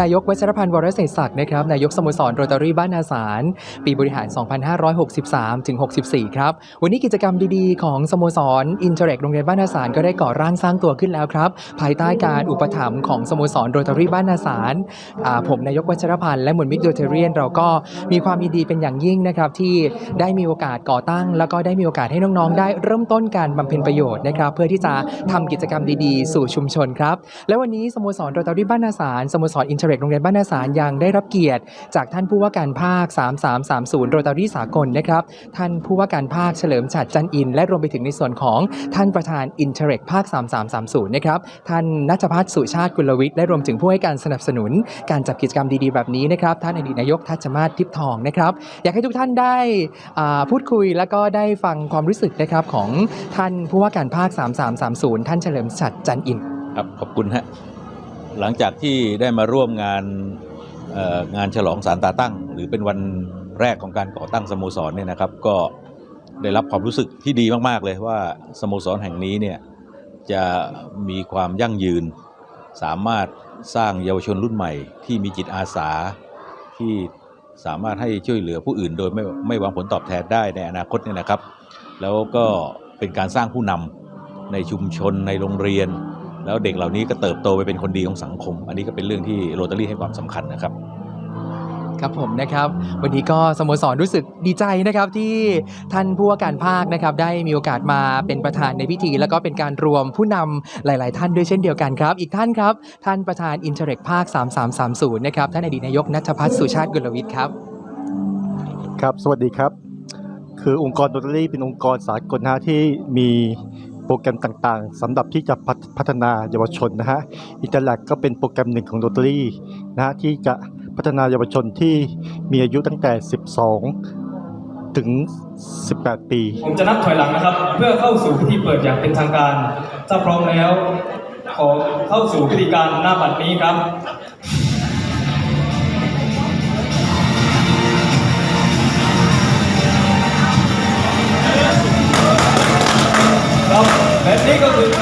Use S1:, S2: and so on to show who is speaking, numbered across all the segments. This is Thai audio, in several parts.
S1: นายกวัชรพันธ์วรเศรษฐศักดิ์นะครับนายกสโมสรโรตารี่บ้านนาสารปีบริหาร 2563ถึง64 ครับ วันนี้กิจกรรมดีๆ ของสโมสรอินเทอร์เรกโรงเรียนบ้านนาสารก็ได้ก่อร่างสร้างตัวขึ้นแล้วครับ ภายใต้การอุปถัมภ์ของสโมสรโรตารี่บ้านนาสารผมนายกวัชรพันธ์และมวลมิตรโดเทเรียน เราก็มีความยินดีเป็นอย่างยิ่งนะครับที่ได้มีโอกาสก่อตั้ง แล้วก็ได้มีโอกาสให้น้องๆ ได้เริ่มต้นการบำเพ็ญประโยชน์นะครับเพื่อที่จะทำกิจกรรมดีๆ สู่ชุมชนครับและวันนี้สโมสรโรตารี่บ้านนาสารสโมสรอินเทอร์เรกโรงเรียนบ้านนาสารยังได้รับเกียรติ จากท่านผู้ว่าการภาค 3330 โรตารีสากลนะครับ ท่านผู้ว่าการภาคเฉลิมฉัตรจันอิน และรวมไปถึงในส่วนของท่านประธานอินเทอร์เรกภาค 3330 นะครับ ท่านนัชพัฒน์สุชาติกุลวิทย์และรวมถึงผู้ให้การสนับสนุน การจัดกิจกรรมดีๆแบบนี้นะครับ ท่านอดีตนายกทัชมาศทิพทองนะครับ อยากให้ทุกท่านได้พูดคุยแล้วก็ได้ฟังความรู้สึกนะครับของท่านผู้ว่าการภาค 3330 ท่านเฉลิมฉัตรจันอิน
S2: ครับขอบคุณฮะ หลังจากที่ได้มาร่วมงานงานฉลองสารตาตั้ง หรือเป็นวันแรกของการก่อตั้งสโมสรเนี่ยนะครับก็ได้รับความรู้สึกที่ดีมากๆเลยว่าสโมสรแห่งนี้เนี่ยจะมีความยั่งยืน สามารถสร้างเยาวชนรุ่นใหม่ ที่มีจิตอาสาที่สามารถให้ช่วยเหลือผู้อื่น โดยไม่ไม่หวังผลตอบแทนได้ในอนาคตเนี่ยนะครับ แล้วก็เป็นการสร้างผู้นำในชุมชนในโรงเรียน แล้วเด็กเหล่านี้ก็เติบโตไปเป็นคนดีของสังคม อันนี้ก็เป็นเรื่องที่โรตารี่ให้ความสำคัญนะครับ
S1: ครับผมนะครับวันนี้ก็สโมสรรู้สึกดีใจนะครับที่ท่านผู้ว่าการภาคนะครับได้มีโอกาสมาเป็นประธานในพิธี แล้วก็เป็นการรวมผู้นำหลาย ๆ ท่านด้วยเช่นเดียวกันครับ อีกท่านครับ ท่านประธานอินเทอร์เรกภาค 3330 นะครับท่านอดีตนายกนัทพัฒน์สุชาติกุลวิทย์ครับ
S3: ครับ สวัสดีครับ คือองค์กรโรตารี่เป็นองค์กรสากลนะฮะที่มีโปรแกรมต่างๆสำหรับที่จะพัฒพัฒนาเยาวชนนะฮะอินเตอร์แลกก็เป็นโปรแกรมหนึ่งของโรตารี่นะฮะที่จะพัฒนาเยาวชนที่มีอายุตั้งแต่ 12 ถึง 18 ปี
S4: ผมจะนับถอยหลังนะครับ เพื่อเข้าสู่พิธีเปิดอย่างเป็นทางการ ถ้าพร้อมแล้ว ขอเข้าสู่พิธีการหน้าบัดนี้ครับ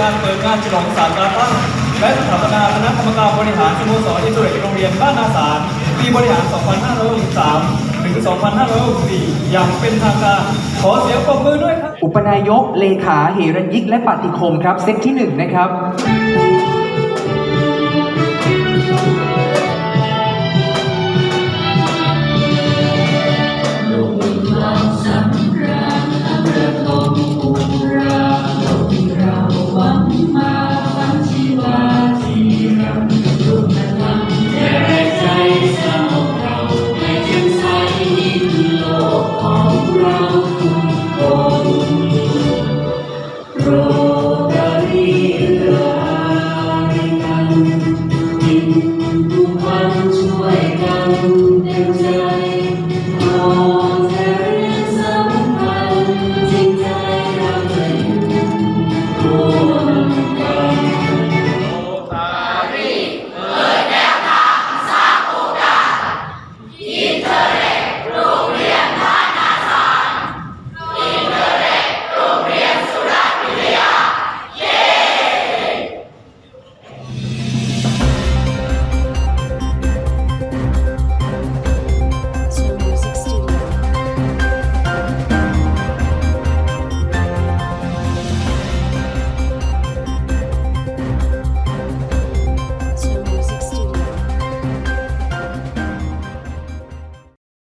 S4: การเปิดงานฉลองสารการตั้งและสถาปนาคณะกรรมการบริหารสโมสรอินเร์เน็ตโรงเรียนบ้านนาสารปีบริหาร 2563 ถึง 2564 อย่างเป็นทางการ ขอเสียงปรบมือด้วยครับ
S1: อุปนายกเลขาเหรัญยิกและปฏิคมครับ เซตที่หนึ่งนะครับ
S5: ช่